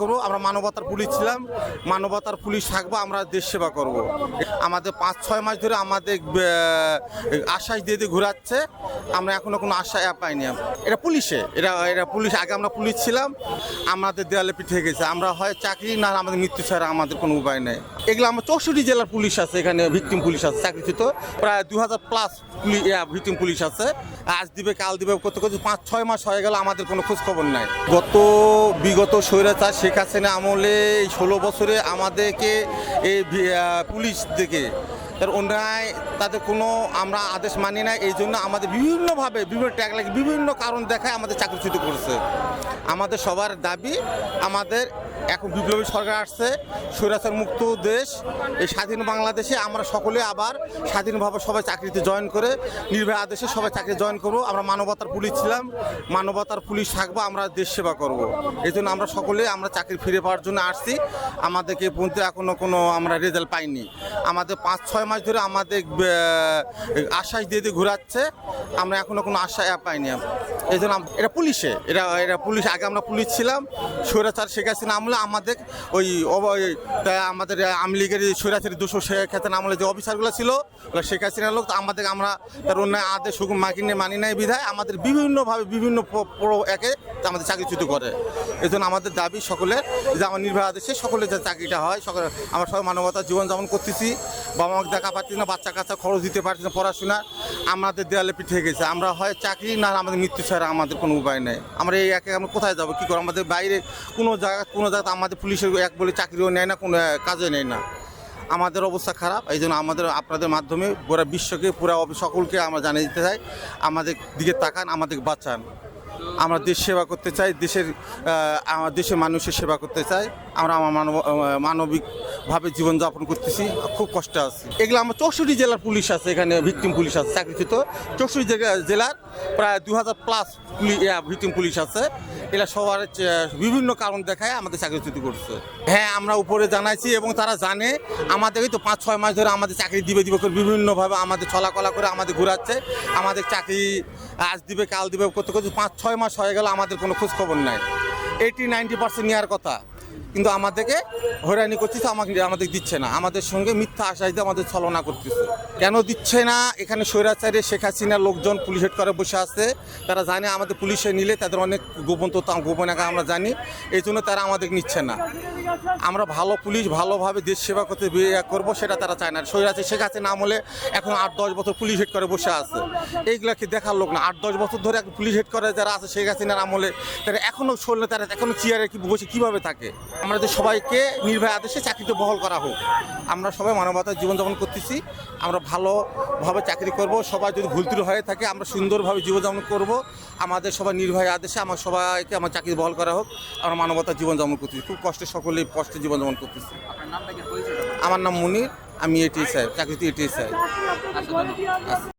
করব, আমরা মানবতার পুলিশ ছিলাম, মানবতার পুলিশ থাকব, আমরা দেশ সেবা করব। আমাদের পাঁচ, ছয় মাস ধরে আমাদের আশ্বাস দিয়ে দিয়ে ঘোরাচ্ছে, আমরা এখনও কোনো আশ্বাস পাইনি এটা পুলিশে, এটা এটা পুলিশ, আগে আমরা পুলিশ ছিলাম, আমাদের দেয়ালে পিঠে গেছে। আমরা হয় চাকরি না, আমাদের মৃত্যু ছাড়া আমাদের কোনো উপায় নেই। এগুলো আমার চৌষট্টি জেলার পুলিশ আছে, এখানে ভিকটিম পুলিশ আছে, চাকরিচ্যুত। প্রায় দু হাজার প্লাস ভিকটিম পুলিশ আছে। আজ দিবে, কাল দিবে করতে করতে পাঁচ, ছয় মাস হয়ে গেল, আমাদের কোনো খোঁজ খবর নাই। গত, বিগত স্বৈরাচার শেখ হাসিনা আমলে এই ষোলো বছরে আমাদেরকে এই পুলিশ থেকে তার অন্যায় তাদের কোনো আমরা আদেশ মানি না, এই জন্য আমাদের বিভিন্নভাবে বিভিন্ন ট্যাগ লাগে বিভিন্ন কারণ দেখায় আমাদের চাকরিচ্যুত করছে। আমাদের সবার দাবি আমাদের এখন বিপ্লবী সরকার আসছে, স্বৈরাচার মুক্ত দেশ, এই স্বাধীন বাংলাদেশে আমরা সকলে আবার স্বাধীনভাবে সবাই চাকরিতে জয়েন করে, নির্ভয় আদেশে সবাই চাকরি জয়েন করব। আমরা মানবতার পুলিশ ছিলাম, মানবতার পুলিশ থাকব, আমরা দেশ সেবা করব। এই জন্য আমরা সকলে আমরা চাকরি ফিরে পাওয়ার জন্য আসছি। আমাদেরকে পর্যন্ত এখনও কোনো আমরা রেজাল্ট পাইনি। আমাদের পাঁচ, ছয় মাস ধরে আমাদের আশ্বাস দিয়ে দিয়ে ঘোরাচ্ছে, আমরা এখনও কোনো আশ্বাস পাইনি। এই জন্য এটা পুলিশে, এটা এটা পুলিশ, আগে আমরা পুলিশ ছিলাম, স্বৈরাচার শেখ হাসিনা আমলে আমাদের ওই আমাদের আওয়ামী লীগের স্বৈরাচারী দুশো শেখ হাসিনা আমলে যে অফিসারগুলো ছিল শেখ হাসিনার লোক আমাদের আমরা তার অন্য আদেশ হুকুম নিয়ে মানি নাই বিধায় আমাদের বিভিন্নভাবে বিভিন্ন একে আমাদের চাকরিচ্যুত করে। এই জন্য আমাদের দাবি সকলের যে আমার নির্ভয় আদেশে সকলের যে চাকরিটা হয় সকলে আমরা সবাই মানবতার জীবনযাপন করতেছি। বাবা মাকে দেখা পাচ্ছি না বাচ্চা কাচ্চা খরচ দিতে পারছি না পড়াশোনা আমাদের দেয়ালে পিঠে গেছে। আমরা হয় চাকরি না, আমাদের মৃত্যু ছাড়া আমাদের কোনো উপায় নেই। আমরা এই একে আমরা কোথায় যাব, কী করব? আমাদের বাইরে কোনো জায়গা, কোনো জায়গাতে আমাদের পুলিশের এক বলে চাকরিও নেয় না, কোনো কাজে নেয় না। আমাদের অবস্থা খারাপ, এই জন্য আমাদের, আপনাদের মাধ্যমে পুরো বিশ্বকে, পুরো সকলকে আমরা জানিয়ে দিতে চাই, আমাদের দিকে তাকান, আমাদের বাঁচান। আমরা দেশ সেবা করতে চাই, দেশের আমার দেশের মানুষের সেবা করতে চাই। আমরা আমার মানব মানবিকভাবে জীবনযাপন করতেছি, খুব কষ্ট আছে। এগুলো আমার চৌষট্টি জেলার পুলিশ আছে, এখানে ভিকটিম পুলিশ আছে, চাকরিচ্যুত। চৌষট্টি জেলা- জেলার প্রায় দু হাজার প্লাস ভিকটিম পুলিশ আছে। এরা সবার বিভিন্ন কারণ দেখায় আমাদের চাকরিচ্যুত করছে। হ্যাঁ আমরা উপরে জানাইছি এবং তারা জানে আমাদেরই তো পাঁচ, ছয় মাস ধরে আমাদের চাকরি দিবে দিবে করে বিভিন্নভাবে আমাদের চলাকলা করে আমাদের ঘোরাচ্ছে। আমাদের চাকরি আজ দিবে, কাল দিবে করতে করতে পাঁচ ছয় মাস হয়ে গেল আমাদের কোনো খোঁজখবর নাই। এইটি নাইনটি পার্সেন্ট নেওয়ার কথা। কিন্তু আমাদেরকে হয়রানি করতেছে, আমাকে আমাদের দিচ্ছে না। আমাদের সঙ্গে মিথ্যা আশ্বাস দিয়ে আমাদের ছলনা করতেছে। কেন দিচ্ছে না? এখানে স্বৈরাচারে শেখ হাসিনার লোকজন পুলিশ হেড করে বসে আছে। তারা জানে আমাদের পুলিশে নিলে তাদের অনেক গোপন তথ্য গোপনাকা আমরা জানি। এই জন্য তারা আমাদের নিচ্ছে না। আমরা ভালো পুলিশ, ভালোভাবে দেশ সেবা করতে করব, সেটা তারা চায় না। স্বৈরাচার শেখ হাসিনা আমলে এখন আট, দশ বছর পুলিশ হেড করে বসে আছে। এইগুলা কি দেখার লোক না। আট, দশ বছর ধরে পুলিশ হেড করে যারা আছে শেখ হাসিনার আমলে, তারা এখনও শরীরে তারা এখনও চেয়ারে কি বসে, কীভাবে থাকে? আমাদের সবাইকে নির্ভয় আদেশে চাকরিতে বহল করা হোক। আমরা সবাই মানবতার জীবনযাপন করতেছি। আমরা ভালোভাবে চাকরি করব। সবাই যদি ভুল ত্রুটি হয়ে থাকে আমরা সুন্দরভাবে জীবনযাপন করব। আমাদের সবাই নির্ভয় আদেশে আমার সবাইকে আমার চাকরি বহল করা হোক। আমরা মানবতার জীবনযাপন করতেছি। খুব কষ্টে সকলেই কষ্টে জীবনযাপন করতেছি। আমার নাম মুনির। আমি এটি সাহেব চাকরিতে এটি সাহেব ধন্যবাদ।